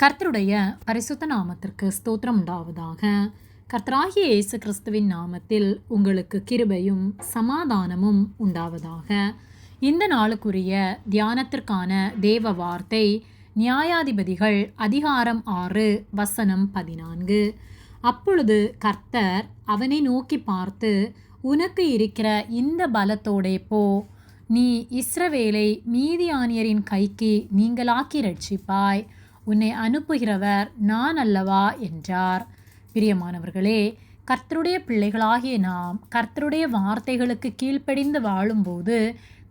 கர்த்தருடைய பரிசுத்த நாமத்திற்கு ஸ்தோத்திரம் உண்டாவதாக. கர்த்தராகிய இயேசு கிறிஸ்துவின் நாமத்தில் உங்களுக்கு கிருபையும் சமாதானமும் உண்டாவதாக. இந்த நாளுக்குரிய தியானத்திற்கான தேவ வார்த்தை நியாயாதிபதிகள் அதிகாரம் ஆறு வசனம் பதினான்கு. அப்பொழுது கர்த்தர் அவனை நோக்கி பார்த்து உனக்கு இருக்கிற இந்த பலத்தோடே போ. நீ இஸ்ரவேலை மீதியானியரின் கைக்கு நீங்களாக்கி ரட்சிப்பாய். உன்னை அனுப்புகிறவர் நான் அல்லவா? என்றார். பிரியமானவர்களே கர்த்தருடைய பிள்ளைகளாகிய நாம் கர்த்தருடைய வார்த்தைகளுக்கு கீழ்ப்படிந்து வாழும்போது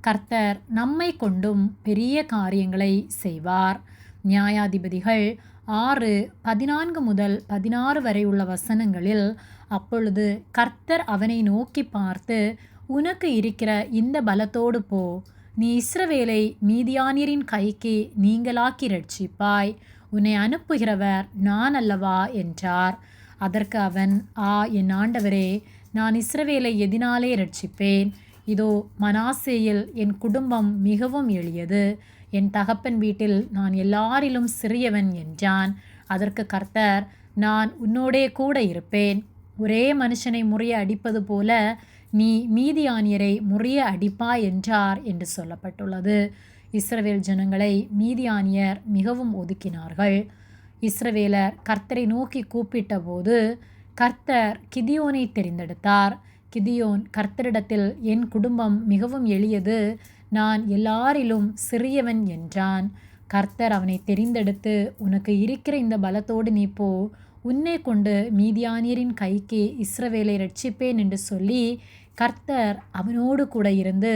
கர்த்தர் நம்மை கொண்டும் பெரிய காரியங்களை செய்வார். நியாயாதிபதிகள் ஆறு பதினான்கு முதல் பதினாறு வரை உள்ள வசனங்களில் அப்பொழுது கர்த்தர் அவனை நோக்கி பார்த்து உனக்கு இருக்கிற இந்த பலத்தோடு போ நீ இஸ்ரவேலை மீதியானியரின் கைக்கு நீங்களாக்கி ரட்சிப்பாய். உன்னை அனுப்புகிறவர் நான் அல்லவா? என்றார். அதற்கு அவன் ஆ என் ஆண்டவரே நான் இஸ்ரவேலை எதினாலே ரட்சிப்பேன். இதோ மனாசேயில் என் குடும்பம் மிகவும் எளியது. என் தகப்பன் வீட்டில் நான் எல்லாரிலும் சிறியவன் என்றான். அதற்கு கர்த்தர் நான் உன்னோடே கூட இருப்பேன். ஒரே மனுஷனை முறைய அடிப்பது போல நீ மீதியானியரை முறைய அடிப்பா என்றார் என்று சொல்லப்பட்டுள்ளது. இஸ்ரவேல் ஜனங்களை மீதியானியர் மிகவும் ஒதுக்கினார்கள். இஸ்ரவேலர் கர்த்தரை நோக்கி கூப்பிட்ட போது கர்த்தர் கிதியோனை தெரிந்தெடுத்தார். கிதியோன் கர்த்தரிடத்தில் என் குடும்பம் மிகவும் எளியது. நான் எல்லாரிலும் சிறியவன் என்றான். கர்த்தர் அவனை தெரிந்தெடுத்து உனக்கு இருக்கிற இந்த பலத்தோடு நீ போ. உன்னை கொண்டு மீதியானியரின் கைக்கு இஸ்ரவேலை ரட்சிப்பேன் என்று சொல்லி கர்த்தர் அவனோடு கூட இருந்து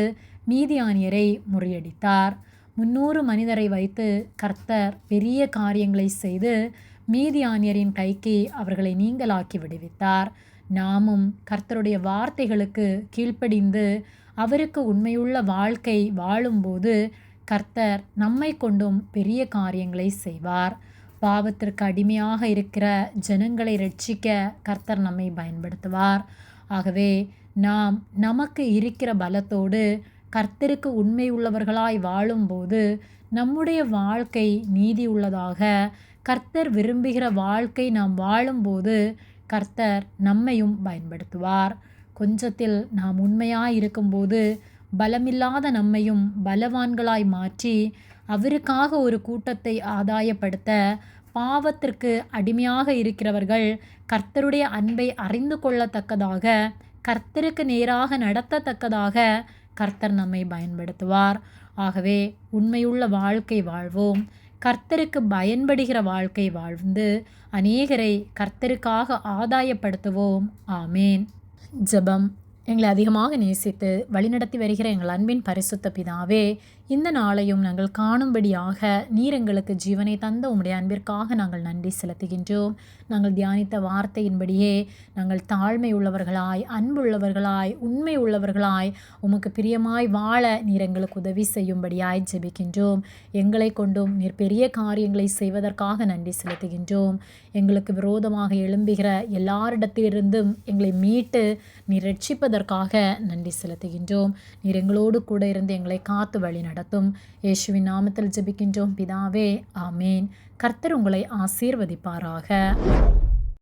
மீதியானியரை முறியடித்தார். முன்னூறு மனிதரை வைத்து கர்த்தர் பெரிய காரியங்களை செய்து மீதியானியரின் கைக்கு அவர்களை நீங்களாக்கி விடுவித்தார். நாமும் கர்த்தருடைய வார்த்தைகளுக்கு கீழ்ப்படிந்து அவருக்கு உண்மையுள்ள வாழ்க்கை வாழும்போது கர்த்தர் நம்மை கொண்டும் பெரிய காரியங்களை செய்வார். பாவத்திற்கு அடிமையாக இருக்கிற ஜனங்களை ரட்சிக்க கர்த்தர் நம்மை பயன்படுத்துவார். ஆகவே நாம் நமக்கு இருக்கிற பலத்தோடு கர்த்தருக்கு உண்மை உள்ளவர்களாய் வாழும்போது நம்முடைய வாழ்க்கை நீதி உள்ளதாக கர்த்தர் விரும்புகிற வாழ்க்கை நாம் வாழும்போது கர்த்தர் நம்மையும் பயன்படுத்துவார். கொஞ்சத்தில் நாம் உண்மையாய் இருக்கும்போது பலமில்லாத நம்மையும் பலவான்களாய் மாற்றி அவருக்காக ஒரு கூட்டத்தை ஆதாயப்படுத்த பாவத்திற்கு அடிமையாக இருக்கிறவர்கள் கர்த்தருடைய அன்பை அறிந்து கொள்ளத்தக்கதாக கர்த்தருக்கு நேராக நடத்தத்தக்கதாக கர்த்தர் நம்மை பயன்படுத்துவார். ஆகவே உண்மையுள்ள வாழ்க்கை வாழ்வோம். கர்த்தருக்கு பயன்படுகிற வாழ்க்கை வாழ்ந்து அநேகரை கர்த்தருக்காக ஆதாயப்படுத்துவோம். ஆமேன். ஜபம். எங்களை அதிகமாக நேசித்து வழிநடத்தி வருகிற எங்கள் அன்பின் பரிசுத்த பிதாவே இந்த நாளையும் நாங்கள் காணும்படியாக நீர் எங்களுக்கு ஜீவனை தந்த உம்முடைய அன்பிற்காக நாங்கள் நன்றி செலுத்துகின்றோம். நாங்கள் தியானித்த வார்த்தையின்படியே நாங்கள் தாழ்மை உள்ளவர்களாய் அன்புள்ளவர்களாய் உண்மை உள்ளவர்களாய் உமக்கு பிரியமாய் வாழ நீர் எங்களுக்கு உதவி செய்யும்படியாய் ஜெபிக்கின்றோம். எங்களை கொண்டும் நீர் பெரிய காரியங்களை செய்வதற்காக நன்றி செலுத்துகின்றோம். எங்களுக்கு விரோதமாக எழும்புகிற எல்லாரிடத்திலிருந்தும் எங்களை மீட்டு நீர் ரட்சிப்பதற்காக நன்றி செலுத்துகின்றோம். நீர் எங்களோடு கூட இருந்து எங்களை காத்து வழி நடத்தும். இயேசுவின் நாமத்தில் ஜெபிக்கின்றோம். பிதாவே ஆமேன். கர்த்தர் உங்களை ஆசீர்வதிப்பாராக.